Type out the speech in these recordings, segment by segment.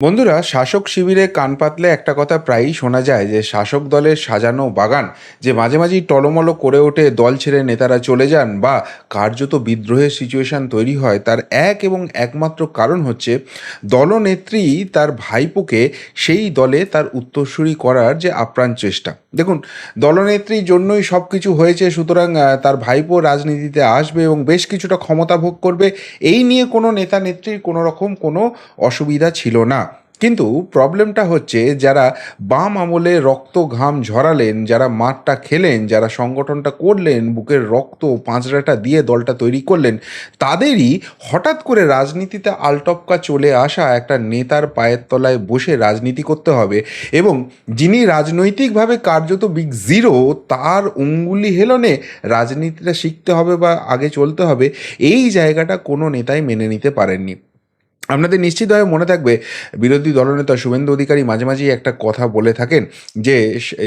বন্ধুরা, শাসক শিবিরে কান পাতলে একটা কথা প্রায়ই শোনা যায় যে, শাসক দলের সাজানো বাগান যে মাঝে মাঝেই টলমলো করে ওঠে, দল ছেড়ে নেতারা চলে যান বা কার্যত বিদ্রোহের সিচুয়েশন তৈরি হয়, তার এক এবং একমাত্র কারণ হচ্ছে দলনেত্রী তার ভাইপোকে সেই দলে তার উত্তরসূরি করার যে আপ্রাণ চেষ্টা। দেখুন, দলনেত্রীর জন্যই সব কিছু হয়েছে, সুতরাং তার ভাইপো রাজনীতিতে আসবে এবং বেশ কিছুটা ক্ষমতা ভোগ করবে, এই নিয়ে কোনো নেতা নেত্রীর কোনো রকম কোনো অসুবিধা ছিল না। কিন্তু প্রবলেমটা হচ্ছে যারা বাম আমলে রক্ত ঘাম ঝরালেন, যারা মাঠটা খেলেন, যারা সংগঠনটা করলেন, বুকের রক্ত পাঁচড়াটা দিয়ে দলটা তৈরি করলেন, তাদেরই হঠাৎ করে রাজনীতিতে আলটপকা চলে আসা একটা নেতার পায়ের তলায় বসে রাজনীতি করতে হবে এবং যিনি রাজনৈতিকভাবে কার্যত বিগ জিরো তার অঙ্গুলি হেলনে রাজনীতিটা শিখতে হবে বা আগে চলতে হবে, এই জায়গাটা কোনো নেতাই মেনে নিতে পারেননি। আপনাদের নিশ্চিতভাবে মনে থাকবে, বিরোধী দলনেতা শুভেন্দু অধিকারী মাঝে মাঝেই একটা কথা বলে থাকেন যে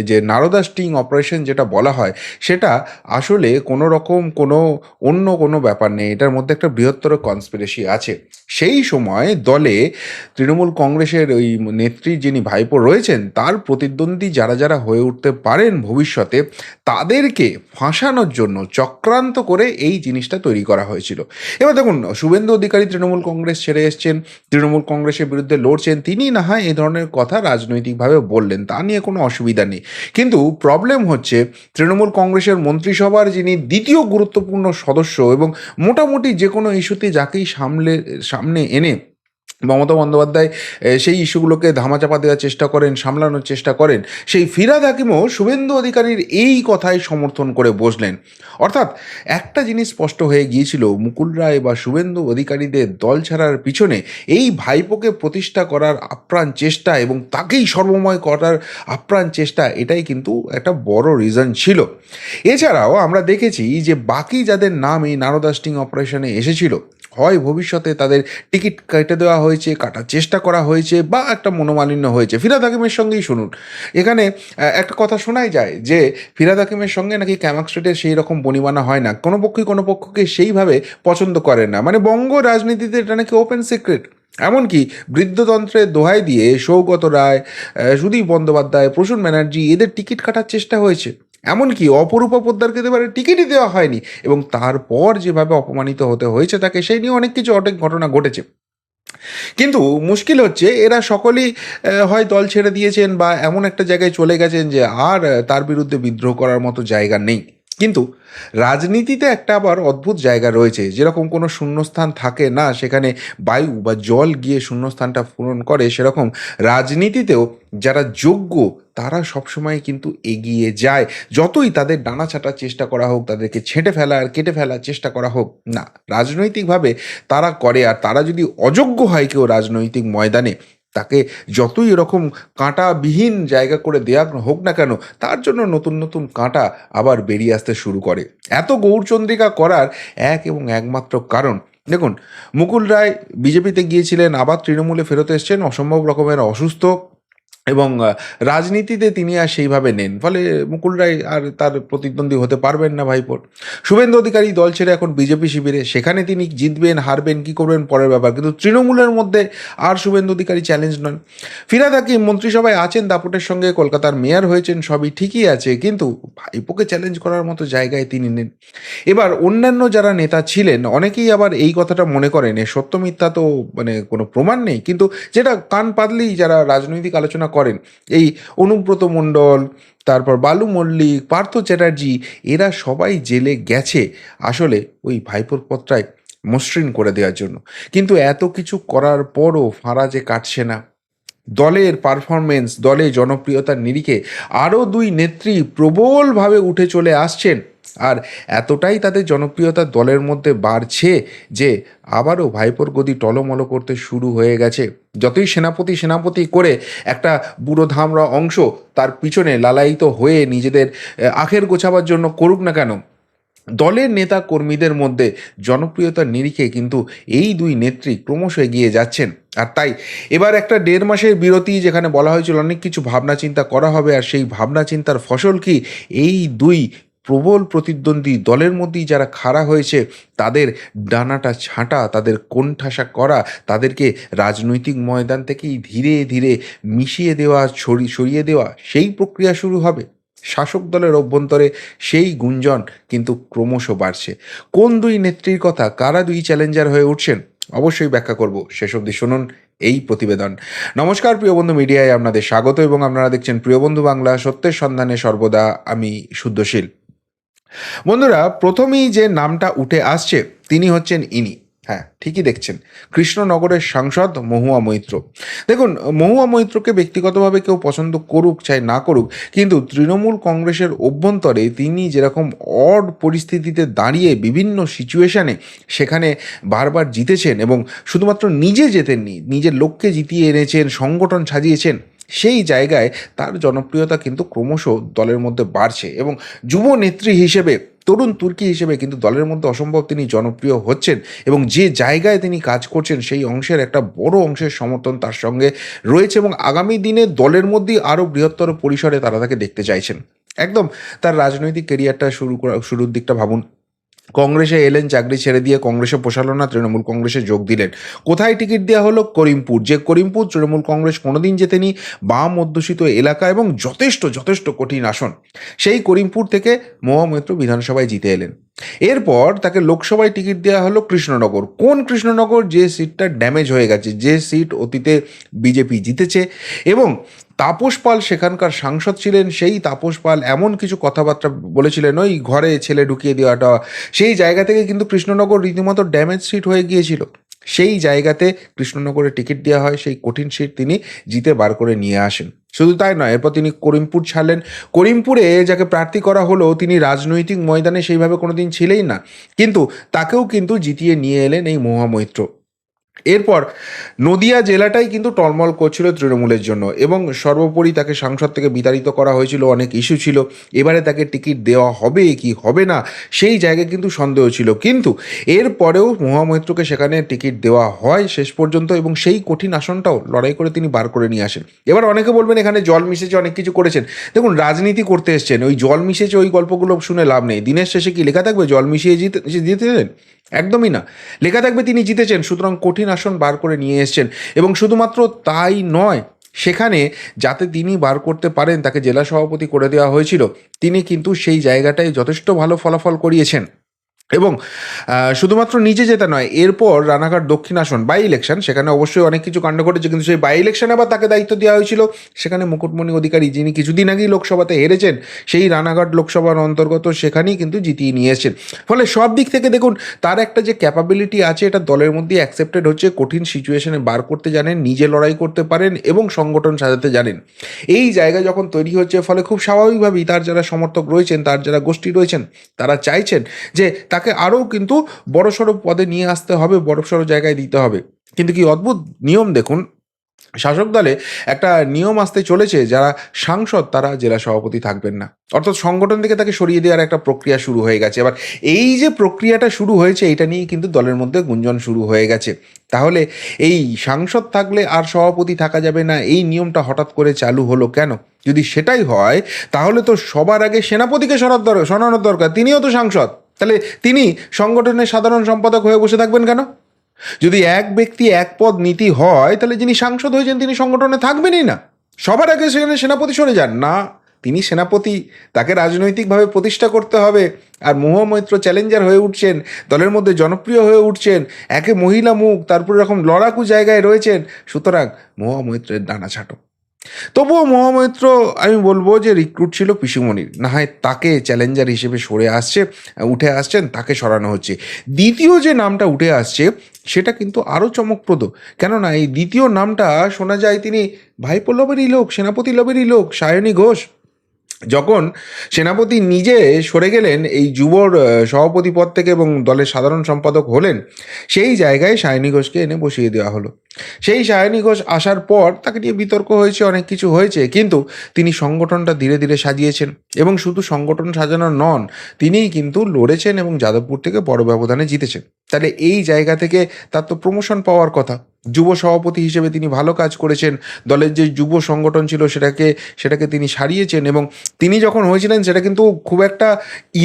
যে নারদা স্টিং অপারেশন যেটা বলা হয়, সেটা আসলে কোনো রকম কোনো অন্য কোনো ব্যাপার নেই, এটার মধ্যে একটা বৃহত্তর কনস্পিরেসি আছে। সেই সময় দলে তৃণমূল কংগ্রেসের ওই নেত্রী যিনি ভাইপো রয়েছেন, তার প্রতিদ্বন্দ্বী যারা যারা হয়ে উঠতে পারেন ভবিষ্যতে, তাদেরকে ফাঁসানোর জন্য চক্রান্ত করে এই জিনিসটা তৈরি করা হয়েছিল। এবার দেখুন, শুভেন্দু অধিকারী তৃণমূল কংগ্রেস ছেড়ে এসছেন তৃণমূল কংগ্রেসের বিরুদ্ধে লড়ছেন তিনি, না হয় এই ধরনের কথা রাজনৈতিকভাবে বললেন। তা নিয়ে কোনো অসুবিধা নেই। কিন্তু প্রবলেম হচ্ছে, তৃণমূল কংগ্রেসের মন্ত্রিসভার যিনি দ্বিতীয় গুরুত্বপূর্ণ সদস্য এবং মোটামুটি যে কোনো ইস্যুতে যাকেই সামলে, সামনে এনে মমতা বন্দ্যোপাধ্যায় সেই ইস্যুগুলোকে ধামাচাপা দেওয়ার চেষ্টা করেন, সামলানোর চেষ্টা করেন, সেই ফিরাদ হাকিমও শুভেন্দু অধিকারীর এই কথাই সমর্থন করে বসলেন। অর্থাৎ একটা জিনিস স্পষ্ট হয়ে গিয়েছিল, মুকুল রায় বা শুভেন্দু অধিকারীদের দল ছাড়ার পিছনে এই ভাইপোকে প্রতিষ্ঠা করার আপ্রাণ চেষ্টা এবং তাকেই সর্বময় করার আপ্রাণ চেষ্টা, এটাই কিন্তু একটা বড় রিজন ছিল। এছাড়াও আমরা দেখেছি যে বাকি যাদের নাম এই নারদা স্টিং অপারেশনে এসেছিল হয়, ভবিষ্যতে তাদের টিকিট কেটে দেওয়া হয়েছে, কাটার চেষ্টা করা হয়েছে বা একটা মনোমালিন্য হয়েছে। ফিরাদ হাকিমের সঙ্গেই শুনুন। এখানে একটা কথা শোনাই যায় যে, ফিরাদ হাকিমের সঙ্গে নাকি ক্যামাক স্ট্রিটের সেই রকম বনিবানা হয় না। কোনো পক্ষই কোনো পক্ষকে সেইভাবে পছন্দ করে না। মানে বঙ্গ রাজনীতিতে এটা নাকি ওপেন সিক্রেট এমনকি বৃদ্ধতন্ত্রের দোহাই দিয়ে সৌগত রায় সুদীপ বন্দ্যোপাধ্যায়, প্রসূন ব্যানার্জি এদের টিকিট কাটার চেষ্টা হয়েছে। এমনকি অপরূপা পোদ্দারকে এবারে টিকিটই দেওয়া হয়নি এবং তারপর যেভাবে অপমানিত হতে হয়েছে তাকে, সেই নিয়ে অনেক কিছু অনেক ঘটনা ঘটেছে। কিন্তু মুশকিল হচ্ছে, এরা সকলেই হয় দল ছেড়ে দিয়েছেন বা এমন একটা জায়গায় চলে গেছেন যে আর তার বিরুদ্ধে বিদ্রোহ করার মতো জায়গা নেই। কিন্তু রাজনীতিতে একটা আবার অদ্ভুত জায়গা রয়েছে, যেরকম কোনো শূন্যস্থান থাকে না, সেখানে বায়ু বা জল গিয়ে শূন্যস্থানটা পূরণ করে, সেরকম রাজনীতিতেও যারা যোগ্য, তারা সবসময় কিন্তু এগিয়ে যায়। যতই তাদের ডানা ছাটার চেষ্টা করা হোক, তাদেরকে ছেঁটে ফেলা আর কেটে ফেলার চেষ্টা করা হোক, না। রাজনৈতিকভাবে তারা করে, আর তারা যদি অযোগ্য হয় কেউ রাজনৈতিক ময়দানে তাকে যতই এরকম কাঁটাবিহীন জায়গা করে দেয়া হোক না কেন, তার জন্য নতুন নতুন কাঁটা আবার বেরিয়ে আসতে শুরু করে। এত গৌরচন্দ্রিকা করার এক এবং একমাত্র কারণ, দেখুন, মুকুল রায় বিজেপিতে গিয়েছিলেন, আবার তৃণমূলে ফেরত এসছেন, অসম্ভব রকমের অসুস্থ এবং রাজনীতিতে তিনি আর সেইভাবে নেন। ফলে মুকুল রায় আর তার প্রতিদ্বন্দ্বী হতে পারবেন না ভাইপোর। শুভেন্দু অধিকারী দল ছেড়ে এখন বিজেপি শিবিরে। সেখানে তিনি জিতবেন, হারবেন, কি করবেন পরের ব্যাপার। কিন্তু তৃণমূলের মধ্যে আর শুভেন্দু অধিকারী চ্যালেঞ্জ নন ফিরাদ হাকিম মন্ত্রিসভায় আছেন, দাপটের সঙ্গে কলকাতার মেয়র হয়েছেন, সবই ঠিকই আছে। কিন্তু ভাইপোকে চ্যালেঞ্জ করার মতো জায়গায় তিনি নেন এবার অন্যান্য যারা নেতা ছিলেন, অনেকেই আবার এই কথাটা মনে করেন সত্য মিথ্যা তো মানে কোনো প্রমাণ নেই। কিন্তু যেটা কান পাতলেই যারা রাজনৈতিক আলোচনা করেন এই অনুব্রত মণ্ডল, তারপর বালু মল্লিক, পার্থ চ্যাটার্জি, এরা সবাই জেলে গেছে আসলে ওই ভাইপোর পত্রায় মসৃণ করে দেওয়ার জন্য। কিন্তু এত কিছু করার পরও ফাঁড়া যে কাটছে না। দলের পারফরমেন্স দলে জনপ্রিয়তার নিরিখে আরও দুই নেত্রী প্রবলভাবে উঠে চলে আসছেন আর এতটাই তাদের জনপ্রিয়তা দলের মধ্যে বাড়ছে যে আবারও ভাইপোর গদি টলমলো করতে শুরু হয়ে গেছে। যতই সেনাপতি সেনাপতি করে একটা বুড়ো ধামরা অংশ তার পিছনে লালায়িত হয়ে নিজেদের আখের গোছাবার জন্য করুক না কেন, দলের নেতা কর্মীদের মধ্যে জনপ্রিয়তার নিরিখে কিন্তু এই দুই নেত্রী ক্রমশ এগিয়ে যাচ্ছেন। আর তাই এবার একটা দেড় মাসের বিরতি যেখানে বলা হয়েছিল অনেক কিছু ভাবনা চিন্তা করা হবে, আর সেই ভাবনা চিন্তার ফসল কি? এই দুই প্রবল প্রতিদ্বন্দ্বী দলের মধ্যেই যারা খাড়া হয়েছে, তাদের ডানাটা ছাঁটা, তাদের কোণঠাসা করা, তাদেরকে রাজনৈতিক ময়দান থেকেই ধীরে ধীরে মিশিয়ে দেওয়া সরিয়ে দেওয়া, সেই প্রক্রিয়া শুরু হবে। শাসক দলের অভ্যন্তরে সেই গুঞ্জন কিন্তু ক্রমশ বাড়ছে। কোন দুই নেত্রীর কথা, কারা দুই চ্যালেঞ্জার হয়ে উঠছেন, অবশ্যই ব্যাখ্যা করব। শেষ অবধি শুনুন এই প্রতিবেদন। নমস্কার, প্রিয় বন্ধু মিডিয়ায় আপনাদের স্বাগত এবং আপনারা দেখছেন প্রিয় বন্ধু বাংলা সত্যের সন্ধানে সর্বদা, আমি শুদ্ধশীল। বন্ধুরা, প্রথমেই যে নামটা উঠে আসছে, তিনি হচ্ছেন ইনি। হ্যাঁ ঠিকই দেখছেন। কৃষ্ণনগরের সাংসদ মহুয়া মৈত্র। দেখুন, মহুয়া মৈত্রকে ব্যক্তিগতভাবে কেউ পছন্দ করুক, চাই না করুক, কিন্তু তৃণমূল কংগ্রেসের অভ্যন্তরে তিনি যেরকম অড পরিস্থিতিতে দাঁড়িয়ে বিভিন্ন সিচুয়েশানে সেখানে বারবার জিতেছেন এবং শুধুমাত্র নিজে জেতেননি, নিজের লোককে জিতিয়ে এনেছেন, সংগঠন সাজিয়েছেন সেই জায়গায় তার জনপ্রিয়তা কিন্তু ক্রমশ দলের মধ্যে বাড়ছে এবং যুব নেত্রী হিসেবে, তরুণ তুর্কি হিসেবে কিন্তু দলের মধ্যে অসম্ভব তিনি জনপ্রিয় হচ্ছেন এবং যে জায়গায় তিনি কাজ করছেন সেই অংশের একটা বড় অংশের সমর্থন তার সঙ্গে রয়েছে এবং আগামী দিনে দলের মধ্যেই আরও বৃহত্তর পরিসরে তারা তাকে দেখতে চাইছেন। একদম তার রাজনৈতিক কেরিয়ারটা শুরু করা, শুরুর দিকটা ভাবুন কংগ্রেসে এলেন, চাকরি ছেড়ে দিয়ে কংগ্রেসে পোষালো না, তৃণমূল কংগ্রেসে যোগ দিলেন। কোথায় টিকিট দেওয়া হলো? করিমপুর। যে করিমপুর, তৃণমূল কংগ্রেস কোনোদিন জেতেনি। বাম অধ্যুষিত এলাকা এবং যথেষ্ট যথেষ্ট কঠিন আসন। সেই করিমপুর থেকে মহামৈত্র বিধানসভায় জিতে এলেন। এরপর তাকে লোকসভায় টিকিট দেওয়া হলো কৃষ্ণনগর। কোন কৃষ্ণনগর? যে সিটটা ড্যামেজ হয়ে গেছে, যে সিট অতীতে বিজেপি জিতেছে এবং তাপস পাল সেখানকার সাংসদ ছিলেন, সেই তাপস পাল এমন কিছু কথাবার্তা বলেছিলেন, ওই ঘরে ছেলে ঢুকিয়ে দেওয়াটা। সেই জায়গা থেকে কিন্তু কৃষ্ণনগর রীতিমতো ড্যামেজ সিট হয়ে গিয়েছিল। সেই জায়গাতে কৃষ্ণনগরে টিকিট দেওয়া হয়, সেই কঠিন সিট তিনি জিতে বার করে নিয়ে আসেন। শুধু তাই নয়, এরপর তিনি করিমপুর ছাড়লেন। করিমপুরে যাকে প্রার্থী করা হলো, তিনি রাজনৈতিক ময়দানে সেইভাবে কোনোদিন ছিলেই না। কিন্তু তাকেও কিন্তু জিতিয়ে নিয়ে এলেন এই মহামৈত্র। এরপর নদিয়া জেলাটাই কিন্তু টলমল করছিল তৃণমূলের জন্য এবং সর্বোপরি তাকে সাংসদ থেকে বিতাড়িত করা হয়েছিল, অনেক ইস্যু ছিল। এবারে তাকে টিকিট দেওয়া হবে কি হবে না, সেই জায়গায় কিন্তু সন্দেহ ছিল। কিন্তু এরপরেও মহামৈত্রকে সেখানে টিকিট দেওয়া হয় শেষ পর্যন্ত এবং সেই কঠিন আসনটাও লড়াই করে তিনি বার করে নিয়ে আসেন। এবার অনেকে বলবেন এখানে জল মিশেছে, অনেক কিছু করেছেন। দেখুন, রাজনীতি করতে এসছেন, ওই জল মিশেছে ওই গল্পগুলো শুনে লাভ নেই। দিনের শেষে কি লেখা থাকবে, জল মিশিয়ে জিতে জিতেছেন একদমই না। লেখা থাকবে তিনি জিতেছেন, সুতরাং কঠিন আসন বার করে নিয়ে এসছেন। এবং শুধুমাত্র তাই নয়, সেখানে যাতে তিনি বার করতে পারেন, তাকে জেলা সভাপতি করে দেওয়া হয়েছিল। তিনি কিন্তু সেই জায়গাটায় যথেষ্ট ভালো ফলাফল করিয়েছেন। এবং শুধুমাত্র নিজে যেতে নয়, এরপর রানাঘাট দক্ষিণ আসন বাই ইলেকশন সেখানে অবশ্যই অনেক কিছু কাণ্ড ঘটেছে, কিন্তু সেই বাই ইলেকশনে আবার তাকে দায়িত্ব দেওয়া হয়েছিল। সেখানে মুকুটমণি অধিকারী যিনি কিছুদিন আগেই লোকসভাতে হেরেছেন, সেই রানাঘাট লোকসভার অন্তর্গত সেখানেই কিন্তু জিতিয়ে নিয়ে এসেছেন। ফলে সব দিক থেকে দেখুন, তার একটা যে ক্যাপাবিলিটি আছে, এটা দলের মধ্যে অ্যাকসেপ্টেড হচ্ছে, কঠিন সিচুয়েশনে বার করতে জানেন, নিজে লড়াই করতে পারেন এবং সংগঠন সাজাতে জানেন। এই জায়গা যখন তৈরি হচ্ছে, ফলে খুব স্বাভাবিকভাবেই তার যারা সমর্থক রয়েছেন, তার যারা গোষ্ঠী রয়েছেন, তারা চাইছেন যে তাকে আরও কিন্তু বড়সড় পদে নিয়ে আসতে হবে বড়সড় জায়গায় দিতে হবে। কিন্তু কি অদ্ভুত নিয়ম দেখুন, শাসক দলে একটা নিয়ম আসতে চলেছে, যারা সাংসদ তারা জেলা সভাপতি থাকবেন না। অর্থাৎ সংগঠন থেকে তাকে সরিয়ে দেওয়ার একটা প্রক্রিয়া শুরু হয়ে গেছে। এবার এই যে প্রক্রিয়াটা শুরু হয়েছে, এটা নিয়েই কিন্তু দলের মধ্যে গুঞ্জন শুরু হয়ে গেছে। তাহলে এই সাংসদ থাকলে আর সভাপতি থাকা যাবে না, এই নিয়মটা হঠাৎ করে চালু হলো কেন? যদি সেটাই হয়, তাহলে তো সবার আগে সেনাপতিকে সরার দরকার সরানোর দরকার, তিনিও তো সাংসদ। তাহলে তিনি সংগঠনের সাধারণ সম্পাদক হয়ে বসে থাকবেন কেন? যদি এক ব্যক্তি এক পদ নীতি হয়, তাহলে যিনি সাংসদ হয়েছেন তিনি সংগঠনে থাকবেনই না। সবার আগে সেখানে সেনাপতি সরে যান। না, তিনি সেনাপতি, তাকে রাজনৈতিকভাবে প্রতিষ্ঠা করতে হবে। আর মহামৈত্র চ্যালেঞ্জার হয়ে উঠছেন, দলের মধ্যে জনপ্রিয় হয়ে উঠছেন, একে মহিলা মুখ, তারপর এরকম লড়াকু জায়গায় রয়েছেন। সুতরাং মহামৈত্রের ডানা ছাটো। তবুও মহামৈত্র, আমি বলব যে রিক্রুট ছিল পিসুমণির। না হয় তাকে চ্যালেঞ্জার হিসেবে সরে আসছে, উঠে আসছেন, তাকে সরানো হচ্ছে। দ্বিতীয় যে নামটা উঠে আসছে, সেটা কিন্তু আরও চমকপ্রদ। কেননা এই দ্বিতীয় নামটা শোনা যায় তিনি ভাইপো লবেরই লোক, সেনাপতি লবেরই লোক, সায়নী ঘোষ। যখন সেনাপতি নিজে সরে গেলেন, এই যুবর সভাপতি পদ থেকে এবং দলের সাধারণ সম্পাদক হলেন, সেই জায়গায় সায়নী ঘোষকে এনে বসিয়ে দেওয়া হলো। সেই সায়নী ঘোষ আসার পর তাকে নিয়ে বিতর্ক হয়েছে, অনেক কিছু হয়েছে, কিন্তু তিনি সংগঠনটা ধীরে ধীরে সাজিয়েছেন এবং শুধু সংগঠন সাজানো নন, তিনিই কিন্তু লড়েছেন এবং যাদবপুর থেকে বড় ব্যবধানে জিতেছেন। তাহলে এই জায়গা থেকে তার তো প্রমোশন পাওয়ার কথা। যুব সভাপতি হিসেবে তিনি ভালো কাজ করেছেন, দলের যে যুব সংগঠন ছিল সেটাকে সেটাকে তিনি সারিয়েছেন এবং তিনি যখন হয়েছিলেন সেটা কিন্তু খুব একটা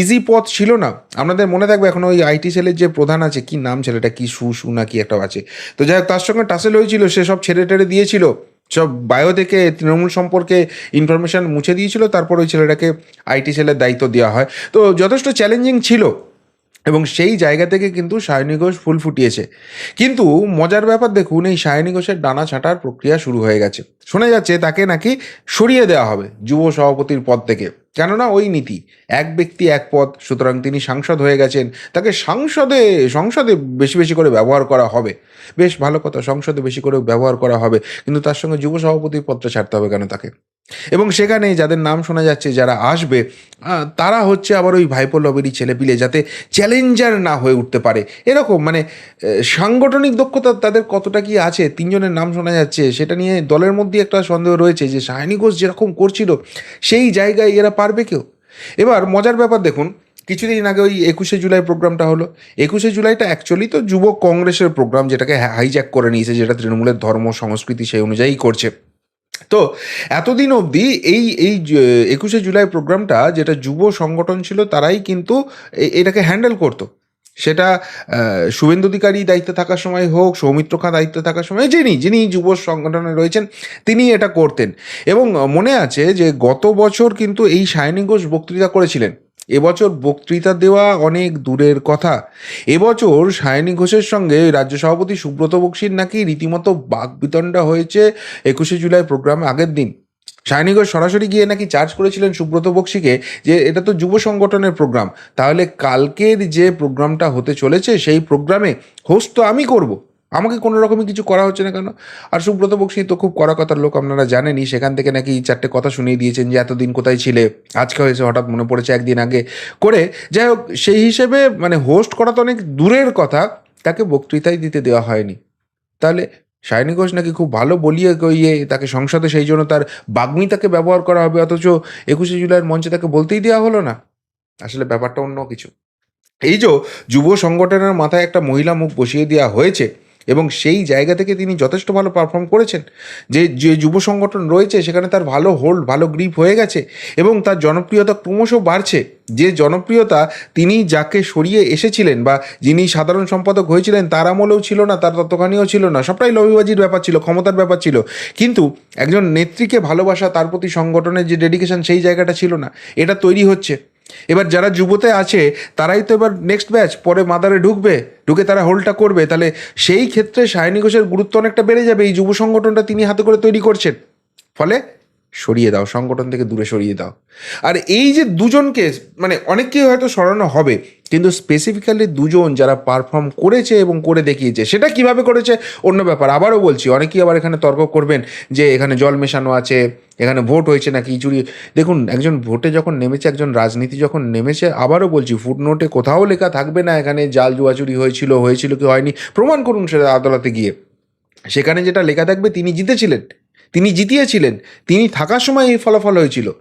ইজি পথ ছিল না। আপনাদের মনে থাকবে এখন ওই আইটি সেলের যে প্রধান আছে, কি নাম ছেলেটা, কি সু সু না কি একটা আছে। তো যাই হোক, তার সঙ্গে টাসেল হয়েছিল, সে সব ছেড়ে টেড়ে দিয়েছিল। সব বায়ো থেকে তৃণমূল সম্পর্কে ইনফরমেশন মুছে দিয়েছিল, তারপর ওই ছেলেটাকে আইটি সেলের দায়িত্ব দেওয়া হয়। তো যথেষ্ট চ্যালেঞ্জিং ছিল এবং সেই জায়গা থেকে কিন্তু সায়নী ঘোষ ফুল ফুটিয়েছে। কিন্তু মজার ব্যাপার দেখুন, এই সায়নী ঘোষের ডানা ছাঁটার প্রক্রিয়া শুরু হয়ে গেছে। শোনা যাচ্ছে তাকে নাকি সরিয়ে দেওয়া হবে যুব সভাপতির পদ থেকে। কেননা ওই নীতি, এক ব্যক্তি, এক পদ, সুতরাং তিনি সাংসদ হয়ে গেছেন, তাকে সংসদে সংসদে বেশি বেশি করে ব্যবহার করা হবে। বেশ ভালো কথা, সংসদে বেশি করে ব্যবহার করা হবে, কিন্তু তার সঙ্গে যুব সভাপতির পদটা ছাড়তে হবে কেন তাকে? এবং সেখানে যাদের নাম শোনা যাচ্ছে, যারা আসবে তারা হচ্ছে আবার ওই ভাইপো লবেরই ছেলেপিলে যাতে চ্যালেঞ্জার না হয়ে উঠতে পারে। এরকম মানে সাংগঠনিক দক্ষতা তাদের কতটা কি আছে? তিনজনের নাম শোনা যাচ্ছে, সেটা নিয়ে দলের মধ্যে একটা সন্দেহ রয়েছে যে সায়নী ঘোষ যেরকম করছিল, সেই জায়গায় এরা পারবে কেউ? এবার মজার ব্যাপার দেখুন, কিছুদিন আগে ওই একুশে জুলাই প্রোগ্রামটা হলো। একুশে জুলাইটা অ্যাকচুয়ালি তো যুব কংগ্রেসের প্রোগ্রাম যেটাকে হাইজ্যাক করে নিয়েছে, যেটা তৃণমূলের ধর্ম, সংস্কৃতি সেই অনুযায়ী করছে। তো এতদিন অবধি এই এই একুশে জুলাই প্রোগ্রামটা যেটা যুব সংগঠন ছিল তারাই কিন্তু এটাকে হ্যান্ডেল করতো। সেটা শুভেন্দু অধিকারী দায়িত্বে থাকার সময় হোক, সৌমিত্র খাঁ দায়িত্বে থাকার সময়, যিনি যিনি যুব সংগঠনে রয়েছেন, তিনি এটা করতেন। এবং মনে আছে যে গত বছর কিন্তু এই সায়নী ঘোষ বক্তৃতা করেছিলেন। এবছর বক্তৃতা দেওয়া অনেক দূরের কথা। এবছর সায়নী ঘোষের সঙ্গে রাজ্য সভাপতি সুব্রত বক্সির নাকি রীতিমতো বাকবিতণ্ডা হয়েছে একুশে জুলাই প্রোগ্রামে আগের দিন। সায়নী ঘোষ সরাসরি গিয়ে নাকি চার্জ করেছিলেন সুব্রত বক্সিকে যে এটা তো যুব সংগঠনের প্রোগ্রাম। তাহলে কালকের যে প্রোগ্রামটা হতে চলেছে সেই প্রোগ্রামে হোস্ট তো আমি করব। আমাকে কোনো রকমই কিছু করা হচ্ছে না কেন? আর সুব্রত বক্সি তো খুব কড়া কথার লোক আপনারা জানেনই, সেখান থেকে নাকি চারটে কথা শুনিয়ে দিয়েছেন যে এতদিন কোথায় ছিলে? আজকে হয়েছে, হঠাৎ মনে পড়েছে একদিন আগে। করে যাই হোক, সেই হিসেবে মানে হোস্ট করা তো অনেক দূরের কথা, তাকে বক্তৃতাই দিতে দেওয়া হয়নি। তাহলে সায়নী ঘোষ নাকি খুব ভালো বলিয়ে ইয়ে তাকে সংসদে সেই জন্য তার বাগ্মিতাকে ব্যবহার করা হবে, অথচ একুশে জুলাইয়ের মঞ্চে তাকে বলতেই দেওয়া হলো না? আসলে ব্যাপারটা অন্য কিছু। এই যে যুব সংগঠনের মাথায় একটা মহিলা মুখ বসিয়ে দেওয়া হয়েছে এবং সেই জায়গা থেকে তিনি যথেষ্ট ভালো পারফর্ম করেছেন। যে যে যুব সংগঠন রয়েছে, সেখানে তার ভালো হোল্ড ভালো গ্রিপ হয়ে গেছে এবং তার জনপ্রিয়তা ক্রমশ বাড়ছে। যে জনপ্রিয়তা তিনি যাকে সরিয়ে এসেছিলেন বা যিনি সাধারণ সম্পাদক হয়েছিলেন, তার আমলেও ছিল না, তার ততখানিও ছিল না, সবটাই লবিবাজির ব্যাপার ছিল, ক্ষমতার ব্যাপার ছিল। কিন্তু একজন নেত্রীকে ভালোবাসা তার প্রতি সংগঠনের যে ডেডিকেশন সেই জায়গাটা ছিল না। এটা তৈরি হচ্ছে। এবার যারা যুবতে আছে, তারাই তো এবার নেক্সট ব্যাচ পরে মাদারে ঢুকবে, ঢুকে তারা হোলটা করবে, তাহলে সেই ক্ষেত্রে সায়নী ঘোষের গুরুত্ব অনেকটা বেড়ে যাবে, এই যুব সংগঠনটা তিনি হাতে করে তৈরি করছেন। ফলে সরিয়ে দাও, সংগঠন থেকে দূরে সরিয়ে দাও। আর এই যে দুজনকে মানে অনেককেই হয়তো সরানো হবে, কিন্তু স্পেসিফিক্যালি দুজন যারা পারফর্ম করেছে এবং করে দেখিয়েছে, সেটা কীভাবে করেছে? অন্য ব্যাপার, আবারও বলছি, অনেকেই আবার এখানে তর্ক করবেন যে এখানে জল মেশানো আছে, এখানে ভোট হয়েছে নাকি চুরি দেখুন, একজন ভোটে যখন নেমেছে, একজন রাজনীতি যখন নেমেছে, আবারও বলছি ফুটনোটে কোথাও লেখা থাকবে না এখানে জাল জুয়াচুরি হয়েছিল হয়েছিল কি হয়নি। প্রমাণ করুন সেটা আদালতে গিয়ে। সেখানে যেটা লেখা থাকবে, তিনি জিতেছিলেন। জিতিয়েছিলেন। তিনি থাকার সময় এই ফলাফল হয়েছিল।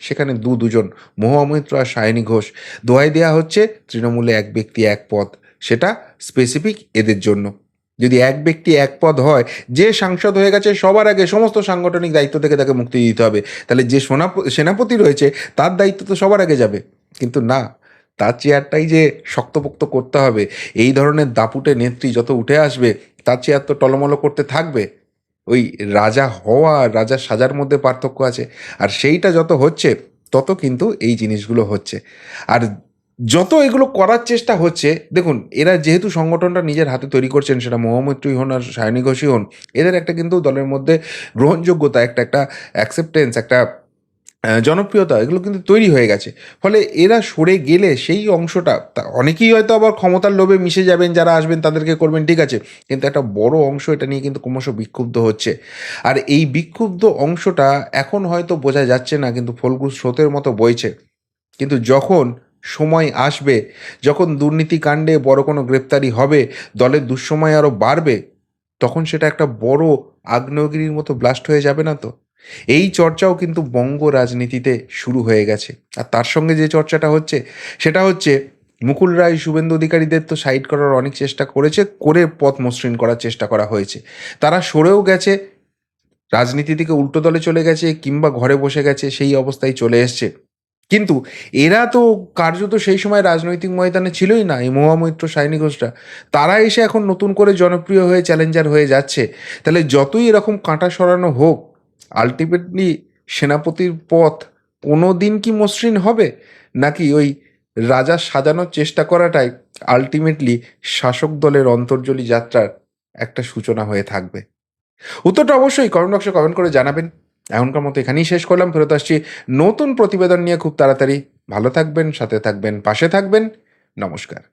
সেখানে দু দুজন মহামৈত্র আর সায়নী ঘোষ। দোহাই দেওয়া হচ্ছে তৃণমূলে এক ব্যক্তি এক পদ। সেটা স্পেসিফিক এদের জন্য। যদি এক ব্যক্তি এক পদ হয়, যে সাংসদ হয়ে গেছে সবার আগে সমস্ত সাংগঠনিক দায়িত্ব থেকে তাকে মুক্তি দিতে হবে। তাহলে যে সোনা সেনাপতি রয়েছে, তার দায়িত্ব তো সবার আগে যাবে। কিন্তু না, তার চেয়ারটাই যে শক্তপোক্ত করতে হবে, এই ধরনের দাপুটে নেত্রী যত উঠে আসবে, তার চেয়ার তো টলমলো করতে থাকবে। ওই রাজা হওয়া আর রাজা সাজার মধ্যে পার্থক্য আছে। আর সেইটা যত হচ্ছে, তত কিন্তু এই জিনিসগুলো হচ্ছে। আর যত এগুলো করার চেষ্টা হচ্ছে, দেখুন, এরা যেহেতু সংগঠনটা নিজের হাতে তৈরি করছেন, সেটা মহামৈত্রী হন আর সায়নী ঘোষই হন, এদের একটা কিন্তু দলের মধ্যে গ্রহণযোগ্যতা, একটা একটা অ্যাকসেপ্টেন্স একটা জনপ্রিয়তা, এগুলো কিন্তু তৈরি হয়ে গেছে। ফলে এরা সরে গেলে সেই অংশটা অনেকেই হয়তো আবার ক্ষমতার লোভে মিশে যাবেন, যারা আসবেন তাদেরকে করবেন, ঠিক আছে। কিন্তু একটা বড় অংশ এটা নিয়ে কিন্তু ক্রমশ বিক্ষুব্ধ হচ্ছে। আর এই বিক্ষুব্ধ অংশটা এখন হয়তো বোঝা যাচ্ছে না, কিন্তু ফলগু স্রোতের মতো বইছে। কিন্তু যখন সময় আসবে, যখন দুর্নীতি কাণ্ডে বড় কোনো গ্রেপ্তারি হবে, দলের দুঃসময় আরও বাড়বে, তখন সেটা একটা বড় আগ্নেয়গিরির মতো ব্লাস্ট হয়ে যাবে না তো? এই চর্চাও কিন্তু বঙ্গ রাজনীতিতে শুরু হয়ে গেছে। আর তার সঙ্গে যে চর্চাটা হচ্ছে, সেটা হচ্ছে মুকুল রায়, শুভেন্দু অধিকারীদের তো সাইড করার অনেক চেষ্টা করেছে, করে পথ মসৃণ করার চেষ্টা করা হয়েছে। তারা সরেও গেছে রাজনীতি থেকে উল্টো দলে চলে গেছে কিংবা ঘরে বসে গেছে, সেই অবস্থায় চলে এসছে। কিন্তু এরা তো কার্যত সেই সময় রাজনৈতিক ময়দানে ছিলই না, এই মহামৈত্র সায়নী ঘোষরা। তারা এসে এখন নতুন করে জনপ্রিয় হয়ে চ্যালেঞ্জার হয়ে যাচ্ছে। তাহলে যতই এরকম কাঁটা সরানো হোক আলটিমেটলি সেনাপতির পথ কোনো দিন কি মসৃণ হবে? নাকি ওই রাজা সাজানোর চেষ্টা করাটাই আলটিমেটলি শাসক দলের অন্তর্জলী যাত্রার একটা সূচনা হয়ে থাকবে? উত্তরটা অবশ্যই কমেন্ট বক্সে কমেন্ট করে জানাবেন। এখনকার মতো এখানেই শেষ করলাম। ফেরত আসছি নতুন প্রতিবেদন নিয়ে খুব তাড়াতাড়ি। ভালো থাকবেন, সাথে থাকবেন, পাশে থাকবেন। নমস্কার।